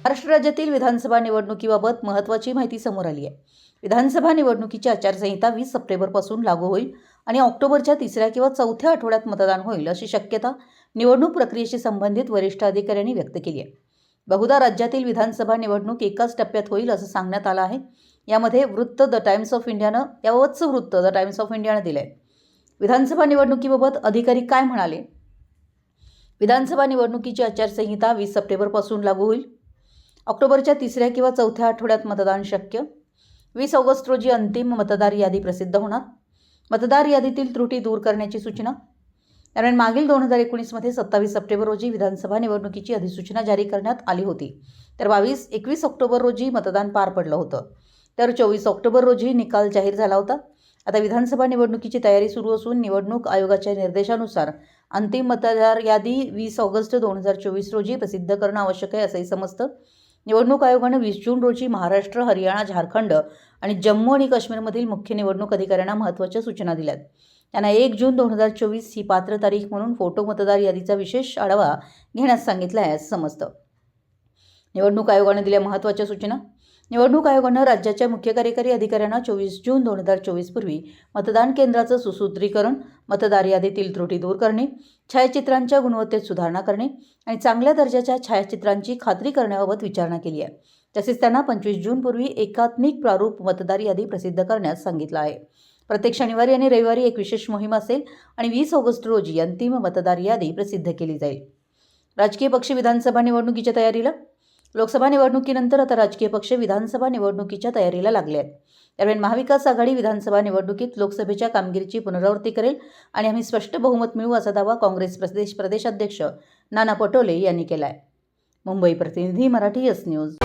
महाराष्ट्र राज्यातील विधानसभा निवडणुकीबाबत महत्त्वाची माहिती समोर आली आहे. विधानसभा निवडणुकीची आचारसंहिता वीस सप्टेंबरपासून लागू होईल आणि ऑक्टोबरच्या तिसऱ्या किंवा चौथ्या आठवड्यात मतदान होईल अशी शक्यता निवडणूक प्रक्रियेशी संबंधित वरिष्ठ अधिकाऱ्यांनी व्यक्त केली आहे. बहुधा राज्यातील विधानसभा निवडणूक एकाच टप्प्यात होईल असं सांगण्यात आलं आहे. यामध्ये वृत्त द टाइम्स ऑफ इंडियानं याबाबतचं वृत्त द टाइम्स ऑफ इंडियानं दिलं आहे विधानसभा निवडणुकीबाबत अधिकारी काय म्हणाले? विधानसभा निवडणुकीची आचारसंहिता वीस सप्टेंबरपासून लागू होईल. ऑक्टोबरच्या तिसऱ्या किंवा चौथ्या आठवड्यात मतदान शक्य. वीस ऑगस्ट रोजी अंतिम मतदार यादी प्रसिद्ध होणार. मतदार यादीतील त्रुटी दूर करण्याची सूचना. दरम्यान मागील दोन हजार एकोणीसमध्ये सत्तावीस सप्टेंबर रोजी विधानसभा निवडणुकीची अधिसूचना जारी करण्यात आली होती. तर बावीस एकवीस ऑक्टोबर रोजी मतदान पार पडलं होतं. तर चोवीस ऑक्टोबर रोजी निकाल जाहीर झाला होता. आता विधानसभा निवडणुकीची तयारी सुरू असून निवडणूक आयोगाच्या निर्देशानुसार अंतिम मतदार यादी वीस ऑगस्ट दोन हजार चोवीस रोजी प्रसिद्ध करणं आवश्यक आहे असंही समजतं. निवडणूक आयोगानं वीस जून रोजी महाराष्ट्र हरियाणा झारखंड आणि जम्मू आणि काश्मीरमधील मुख्य निवडणूक अधिकाऱ्यांना महत्त्वाच्या सूचना दिल्यात. त्यांना एक जून दोन हजार चोवीस ही पात्र तारीख म्हणून फोटो मतदार यादीचा विशेष आढावा घेण्यास सांगितला आहे असं समजतं. निवडणूक आयोगानं दिल्या महत्त्वाच्या सूचना? निवडणूक आयोगानं राज्याच्या मुख्य कार्यकारी अधिकाऱ्यांना चोवीस जून दोन हजार चोवीसपूर्वी मतदान केंद्राचं सुसूत्रीकरण मतदार यादीतील त्रुटी दूर करणे छायाचित्रांच्या गुणवत्तेत सुधारणा करणे आणि चांगल्या दर्जाच्या छायाचित्रांची खात्री करण्याबाबत विचारणा केली आहे. तसेच त्यांना पंचवीस जूनपूर्वी एकात्मिक प्रारूप मतदार यादी प्रसिद्ध करण्यास सांगितलं आहे. प्रत्येक शनिवारी आणि रविवारी एक विशेष मोहीम असेल आणि वीस ऑगस्ट रोजी अंतिम मतदार यादी प्रसिद्ध केली जाईल. राजकीय पक्ष विधानसभा निवडणुकीच्या तयारीला लोकसभा निवडणुकीनंतर आता राजकीय पक्ष विधानसभा निवडणुकीच्या तयारीला लागले आहेत. दरम्यान महाविकास आघाडी विधानसभा निवडणुकीत लोकसभेच्या कामगिरीची पुनरावृत्ती करेल आणि आम्ही स्पष्ट बहुमत मिळवू असा दावा काँग्रेस प्रदेश प्रदेशाध्यक्ष नाना पटोले यांनी केला आहे मुंबई प्रतिनिधी मराठी एस न्यूज.